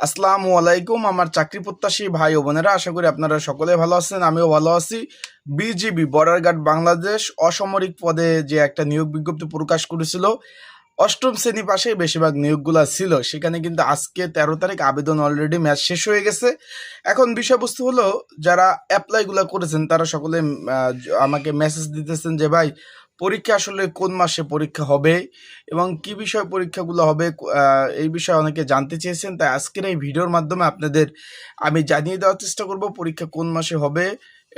আসসালামু আলাইকুম, আমার চাকরি প্রত্যাশী ভাই ও বোনেরা, আশা করি আপনারা সকলে ভালো আছেন, আমিও ভালো আছি। বিজিবি বর্ডার গার্ড বাংলাদেশ অসামরিক পদে যে একটা নিয়োগ বিজ্ঞপ্তি প্রকাশ করেছিল, অষ্টম শ্রেণি পাশে বেশিরভাগ নিয়োগগুলো ছিল। সেখানে কিন্তু আজকে তেরো তারিখ, আবেদন অলরেডি ম্যাচ শেষ হয়ে গেছে। এখন বিষয়বস্তু হলো, যারা অ্যাপ্লাইগুলো করেছেন, তারা সকলে আমাকে মেসেজ দিতেছেন যে, ভাই পরীক্ষা আসলে কোন মাসে পরীক্ষা হবে এবং কি বিষয় পরীক্ষাগুলো হবে এই বিষয়ে অনেকে জানতে চেয়েছেন, তাই আজকের এই ভিডিওর মাধ্যমে আপনাদের আমি জানিয়ে দেওয়ার চেষ্টা করব পরীক্ষা কোন মাসে হবে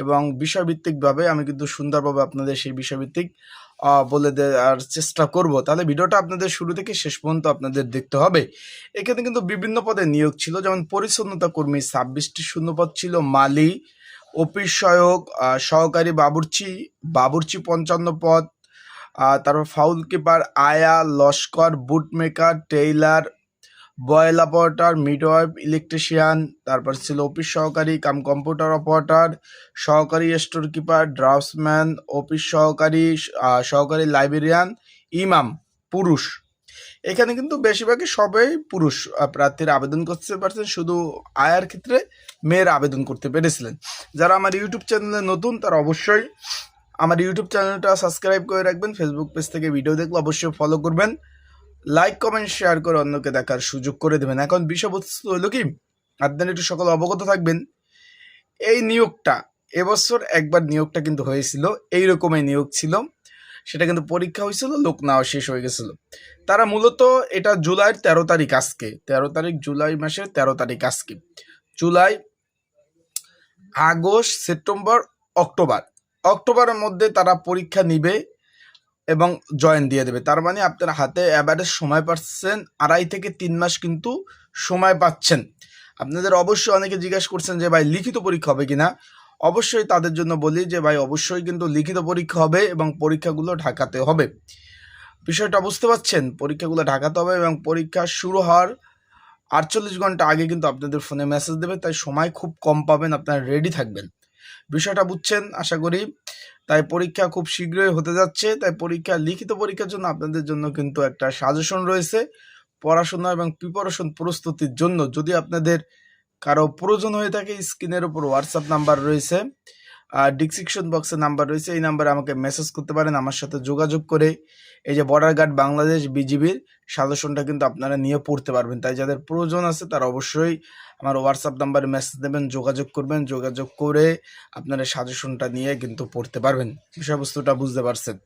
এবং বিষয়ভিত্তিকভাবে আমি কিন্তু সুন্দরভাবে আপনাদের সেই বিষয়ভিত্তিক বলে দেওয়ার চেষ্টা করব। তাহলে ভিডিওটা আপনাদের শুরু থেকে শেষ পর্যন্ত আপনাদের দেখতে হবে। এখানে কিন্তু বিভিন্ন পদে নিয়োগ ছিল, যেমন পরিচ্ছন্নতা কর্মী ছাব্বিশটি শূন্যপদ ছিল মালি অফিস সহায়ক সহকারী বাবুর্চি বাবুর্চি পঞ্চান্ন পদ তারপর ফাউল কিপার আয়া Laskar bootmaker tailor boiler operator midwife electrician তারপর ছিল অফিস সহকারী, কাম কম্পিউটার অপারেটর সহকারী স্টোর কিপার ড্রাফটসম্যান অফিস সহকারী সহকারী লাইব্রেরিয়ান ইমাম, পুরুষ। এখানে কিন্তু বেশিরভাগই সবাই পুরুষ প্রার্থীরা আবেদন করতে পারছেন। শুধু আয়ার ক্ষেত্রে মেয়েরা আবেদন করতে পেরেছিলেন। যারা আমার ইউটিউব চ্যানেলে নতুন, তারা অবশ্যই আমার ইউটিউব চ্যানেলটা সাবস্ক্রাইব করে রাখবেন। ফেসবুক পেজ থেকে ভিডিও দেখলে অবশ্যই ফলো করবেন। লাইক কমেন্ট শেয়ার করে অন্যকে দেখার সুযোগ করে দেবেন। এখন বিষয়বস্তু হলো কি? আপনারা একটু সকল অবগত থাকবেন। এই নিয়োগটা, এবছর একবার নিয়োগটা কিন্তু হয়েছিল। এই রকমই নিয়োগ ছিল। সেটা কিন্তু পরীক্ষা হয়েছিল, লোক নেওয়া শেষ হয়ে গেছিল। তারা মূলত এটা জুলাইয়ের তেরো তারিখ আজকে, তেরো তারিখ জুলাই মাসের তেরো তারিখ আজকে। July, August, September, October. অক্টোবরের মধ্যে তারা পরীক্ষা নিবে এবং জয়েন দিয়ে দেবে। তার মানে আপনার হাতে অ্যাভারেজ সময় পাচ্ছেন, আড়াই থেকে তিন মাস কিন্তু সময় পাচ্ছেন। আপনাদের অবশ্যই অনেকে জিজ্ঞেস করছেন যে, ভাই, লিখিত পরীক্ষা হবে কিনা? অবশ্যই তাদের জন্য বলি যে, ভাই, অবশ্যই কিন্তু লিখিত পরীক্ষা হবে এবং পরীক্ষাগুলো ঢাকাতে হবে। বিষয়টা বুঝতে পারছেন? পরীক্ষাগুলো ঢাকাতে হবে এবং পরীক্ষা শুরু হওয়ার আটচল্লিশ ঘণ্টা আগে কিন্তু আপনাদের ফোনে মেসেজ দেবে, তাই সময় খুব কম পাবেন, আপনারা রেডি থাকবেন। বিষয়টা বুঝছেন? আশা করি। তাই পরীক্ষা খুব শীঘ্রই হতে যাচ্ছে, তাই পরীক্ষা, লিখিত পরীক্ষার জন্য আপনাদের জন্য কিন্তু একটা সাজেশন রয়েছে। পড়াশোনা এবং প্রিপারেশন প্রস্তুতির জন্য যদি আপনাদের কারও প্রয়োজন হয়ে থাকে স্ক্রিনের উপর হোয়াটসঅ্যাপ নাম্বার রয়েছে। ডিসক্রিপশন বক্সে নাম্বার রয়েছে, এই নাম্বারে আমাকে মেসেজ করতে পারেন, আমার সাথে যোগাযোগ করে। এই যে বর্ডার গার্ড বাংলাদেশ বিজিবির সাজেশনটা কিন্তু আপনারা নিয়ে পড়তে পারবেন। তাই যাদের প্রয়োজন আছে, তারা অবশ্যই আমার হোয়াটসঅ্যাপ নাম্বারে মেসেজ দেবেন, যোগাযোগ করবেন, যোগাযোগ করে আপনারা সাজেশনটা নিয়ে কিন্তু পড়তে পারবেন। বিষয়বস্তুটা বুঝতে পারছেন।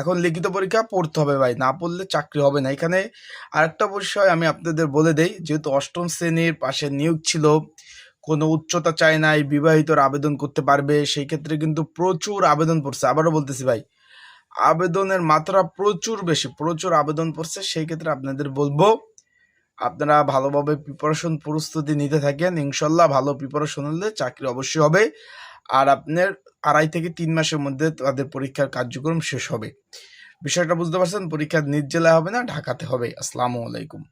এখন লিখিত পরীক্ষা পড়তে হবে ভাই, না পড়লে চাকরি হবে না। এখানে আরেকটা বিষয় আমি আপনাদের বলে দেই, যেহেতু অষ্টম শ্রেণির পাশে নিয়োগ ছিল কোনো উচ্চতা চায় নাই বিবাহিতর আবেদন করতে পারবে, সেই ক্ষেত্রে কিন্তু প্রচুর আবেদন পড়ছে। আবারও বলতেছি ভাই, আবেদনের মাত্রা প্রচুর বেশি, প্রচুর আবেদন পড়ছে, সেই ক্ষেত্রে আপনাদের বলব, আপনারা ভালোভাবে প্রিপারেশন প্রস্তুতি নিতে থাকেন, ইনশাল্লাহ ভালো প্রিপারেশন হলে চাকরি অবশ্যই হবে, আর আপনার আড়াই থেকে তিন মাসের মধ্যে তাদের পরীক্ষার কার্যক্রম শেষ হবে। বিষয়টা বুঝতে পারছেন, পরীক্ষা নিজ জেলায় হবে না, ঢাকাতে হবে। আসসালামু আলাইকুম।